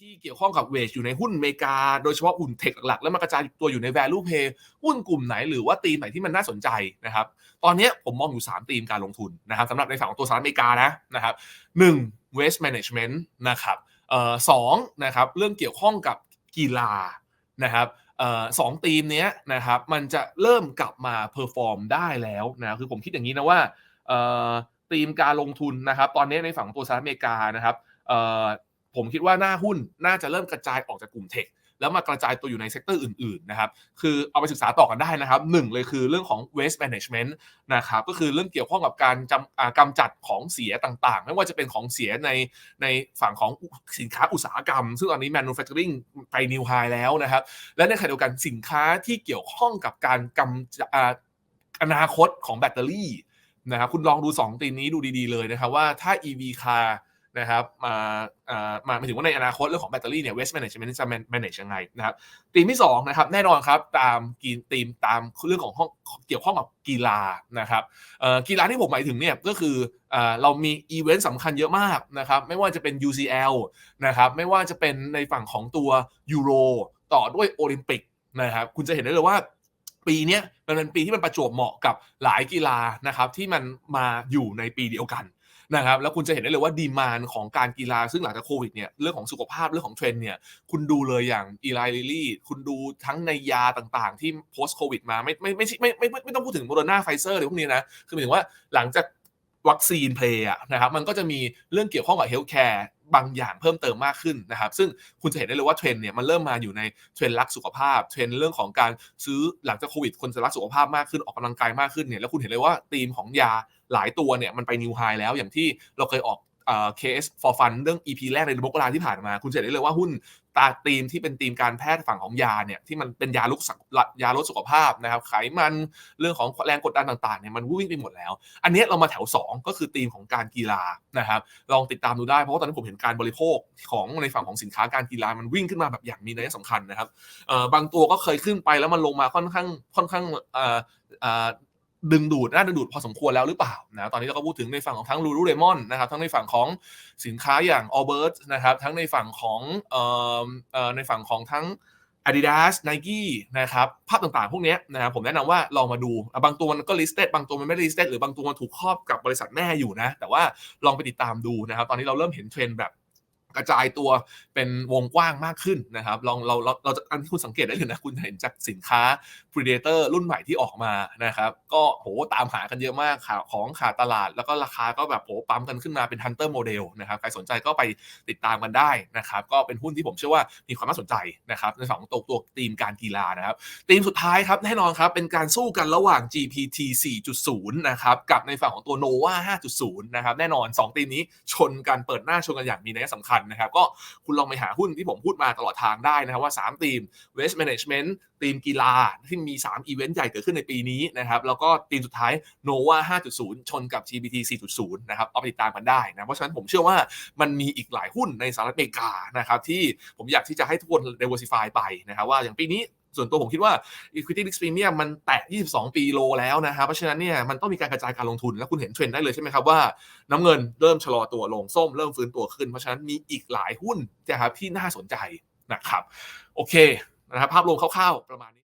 ที่เกี่ยวข้องกับเวชอยู่ในหุ้นอเมริกา โดยเฉพาะหุ้นเทคหลักๆ แล้วมากระจายตัวอยู่ใน value play หุ้นกลุ่มไหนหรือว่าตีมไหนที่มันน่าสนใจนะครับ ตอนนี้ผมมองอยู่3ตีมการลงทุนนะครับสำหรับในฝั่งของตัวสหรัฐอเมริกานะนะครับหนึ่ง waste management นะครับเอ่อสองนะครับเรื่องเกี่ยวข้องกับกีฬานะครับออสองธีมเนี้ยนะครับมันจะเริ่มกลับมาเพอร์ฟอร์มได้แล้วนะคือผมคิดอย่างนี้นะว่าธีมการลงทุนนะครับตอนนี้ในฝั่งตัวสหรัฐอเมริกานะครับ ผมคิดว่าหน้าหุ้นน่าจะเริ่มกระจายออกจากกลุ่มเทคแล้วมากระจายตัวอยู่ในเซกเตอร์อื่นๆนะครับ คือเอาไปศึกษาต่อกันได้นะครับหนึ่งเลยคือเรื่องของ waste management นะครับ ก็คือเรื่องเกี่ยวข้องกับการจำกำจัดของเสียต่างๆ ไม่ว่าจะเป็นของเสียในในฝั่งของสินค้าอุตสาหกรรม ซึ่งตอนนี้ manufacturing ไป new high แล้วนะครับ และในขณะเดียวกันสินค้าที่เกี่ยวข้องกับการกำจัดอ่าอนาคตของแบตเตอรี่นะครับ คุณลองดู 2 ตีมนี้ดูดีๆเลยนะครับว่าถ้า EV car นะครับมาอ่ามาถึงว่าในอนาคตเรื่องของแบตเตอรี่เนี่ย waste management จะ manage ยังไงนะครับธีมที่2นะครับแน่นอนครับตามกีธีมตามเรื่องของห้องเกี่ยวข้องกับกีฬานะครับเอ่อกีฬาที่ผมหมายถึงเนี่ยก็คืออ่เรามีอีเวนต์สำคัญเยอะมากนะครับไม่ว่าจะเป็น UCL นะครับไม่ว่าจะเป็นในฝั่งของตัวยูโรต่อด้วยโอลิมปิกนะครับคุณจะเห็นได้เลยว่า ปีนี้มันเป็นปีที่มันประจวบเหมาะกับหลายกีฬานะครับที่มันมาอยู่ในปีเดียวกันนะครับแล้วคุณจะเห็นได้เลยว่าดีมานของการกีฬาซึ่งหลังจากโควิดเนี่ยเรื่องของสุขภาพเรื่องของเทรนเนี่ยคุณดูเลยอย่างอีไลลิลี่คุณดูทั้งในยาต่างๆ ที่ post โควิดมาไม่ไม่ไม่ไม่ไม่ไม่ไม่ต้องพูดถึงโมเดอร์นาไฟเซอร์หรือพวกนี้นะคือหมายถึงว่าหลังจาก วัคซีนเพลย์อะนะครับมันก็จะมีเรื่องเกี่ยวข้องกับเฮลท์แคร์บางอย่างเพิ่มเติมมากขึ้นนะครับ ซึ่งคุณจะเห็นได้เลยว่าเทรนด์เนี่ยมันเริ่มมาอยู่ในเทรนด์รักสุขภาพ เทรนด์เรื่องของการซื้อหลังจากโควิดคนจะรักสุขภาพมากขึ้นออกกำลังกายมากขึ้นเนี่ยแล้วคุณเห็นเลยว่าธีมของยาหลายตัวเนี่ยมันไปนิวไฮแล้วอย่างที่เราเคยออก เคส for fun เรื่อง EP แรกในมกราที่ผ่านมา คุณจะเห็นได้เลยว่าหุ้นตาธีมที่เป็นธีมการแพทย์ฝั่งของยาเนี่ยที่มันเป็นยาลุกสักยาลดสุขภาพนะครับไขมันเรื่องของแรงกดดันต่างๆเนี่ยมันวิ่งไปหมดแล้ว อันนี้เรามาแถว 2 ก็คือธีมของการกีฬานะครับลองติดตามดูได้เพราะว่าตอนนี้ผมเห็นการบริโภคของในฝั่งของสินค้าการกีฬามันวิ่งขึ้นมาแบบอย่างมีนัยสำคัญนะครับเอ่อบางตัวก็เคยขึ้นไปแล้วมันลงมาค่อนข้างค่อนข้างเอ่อ ดึงดูดน่าดึงดูดพอสมควรแล้วหรือเปล่านะตอนนี้เราก็พูดถึงในฝั่งของทั้งลูรูเรมอนนะครับทั้งในฝั่งของสินค้าอย่างออเบิร์ตนะครับทั้งในฝั่งของเอ่อเอ่อในฝั่งของทั้ง Adidas Nike นะครับภาพต่างๆ พวกนี้นะครับผมแนะนำว่าลองมาดู บางตัวมันก็ listed บางตัวมันไม่ listed หรือบางตัวมันถูกครอบกับบริษัทแม่อยู่นะ แต่ว่าลองไปติดตามดูนะครับ ตอนนี้เราเริ่มเห็นเทรนด์แบบ กระจายตัวเป็นวงกว้างมากขึ้นนะครับลองเราเราเราจะอันที่คุณสังเกตได้เลยนะ คุณเห็นจากสินค้า Predator รุ่นใหม่ที่ออกมานะครับ ก็โหตามหากันเยอะมากข่าวของขาดตลาด แล้วก็ราคาก็แบบโหปั๊มกันขึ้นมาเป็น Hunter Model นะครับ ใครสนใจก็ไปติดตามกันได้นะครับ ก็เป็นหุ้นที่ผมเชื่อว่ามีความน่าสนใจนะครับ ในฝั่งของตัวตัวทีมการกีฬานะครับทีมสุดท้ายครับแน่นอนครับเป็นการสู้กันระหว่าง GPT 4.0 นะครับกับในฝั่งของตัว Nova 5.0 นะครับแน่นอน2ทีมนี้ชนกันเปิดหน้าชนกันอย่างมีนัยสำคัญนะครับก็คุณลองไปหาหุ้นที่ผมพูดมาตลอดทางได้นะครับว่า 3 ทีม Waste Management ทีมกีฬาที่มี 3 อีเวนต์ใหญ่เกิดขึ้นในปีนี้นะครับแล้วก็ทีมสุดท้าย Nova 5.0 ชนกับ GPT 4.0 นะครับเอาไปติดตามกันได้นะเพราะฉะนั้นผมเชื่อว่ามันมีอีกหลายหุ้นในสหรัฐอเมริกานะครับที่ผมอยากที่จะให้ทุกคน diversify ไปนะครับว่าอย่างปีนี้ ส่วนตัวผมคิดว่า equity risk premium มันแตะ 22 ปีโลแล้วนะครับ เพราะฉะนั้นเนี่ยมันต้องมีการกระจายการลงทุน แล้วคุณเห็นเทรนด์ได้เลยใช่ไหมครับว่า น้ำเงินเริ่มชะลอตัวลงส้มเริ่มฟื้นตัวขึ้น เพราะฉะนั้นมีอีกหลายหุ้นนะครับที่น่าสนใจนะครับ โอเคนะครับภาพรวมคร่าวๆประมาณนี้